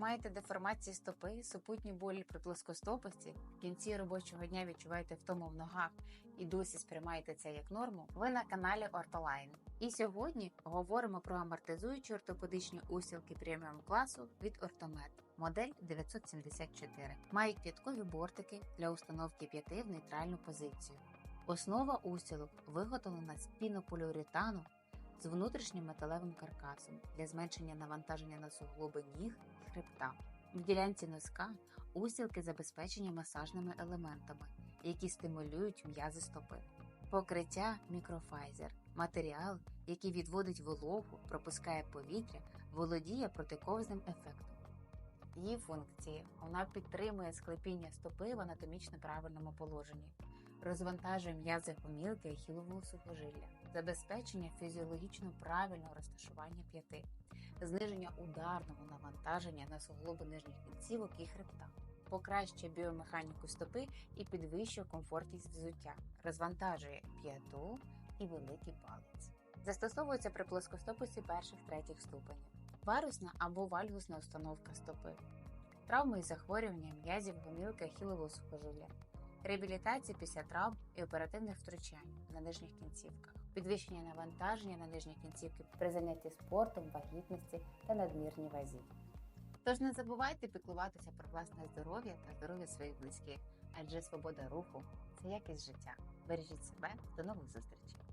Маєте деформації стопи, супутні болі при плоскостопості, в кінці робочого дня відчуваєте втому в ногах і досі сприймаєте це як норму, ви на каналі Ортолайн. І сьогодні говоримо про амортизуючі ортопедичні устілки преміум класу від Ортомед. Модель 974. Мають п'яткові бортики для установки п'яти в нейтральну позицію. Основа устілок виготовлена з пінополіуретану з внутрішнім металевим каркасом для зменшення навантаження на суглоби ніг і хребта. В ділянці носка устілки забезпечені масажними елементами, які стимулюють м'язи стопи. Покриття мікрофайзер матеріал, який відводить вологу, пропускає повітря, володіє протиковзним ефектом. Її функції вона підтримує склепіння стопи в анатомічно правильному положенні, розвантажує м'язи гомілки і хілового сухожилля, забезпечення фізіологічно правильного розташування п'яти, зниження ударного навантаження на суглоби нижніх кінцівок і хребта, покращує біомеханіку стопи і підвищує комфортність взуття, розвантажує п'яту і великий палець. Застосовується при плоскостопості перших третіх ступенів, варусна або вальгусна установка стопи, травми і захворювання м'язів гомілки ахілового сухожилля, реабілітація після травм і оперативних втручань на нижніх кінцівках, підвищення навантаження на нижні кінцівки при занятті спортом, вагітності та надмірній вазі. Тож не забувайте піклуватися про власне здоров'я та здоров'я своїх близьких, адже свобода руху це якість життя. Бережіть себе, до нових зустрічей!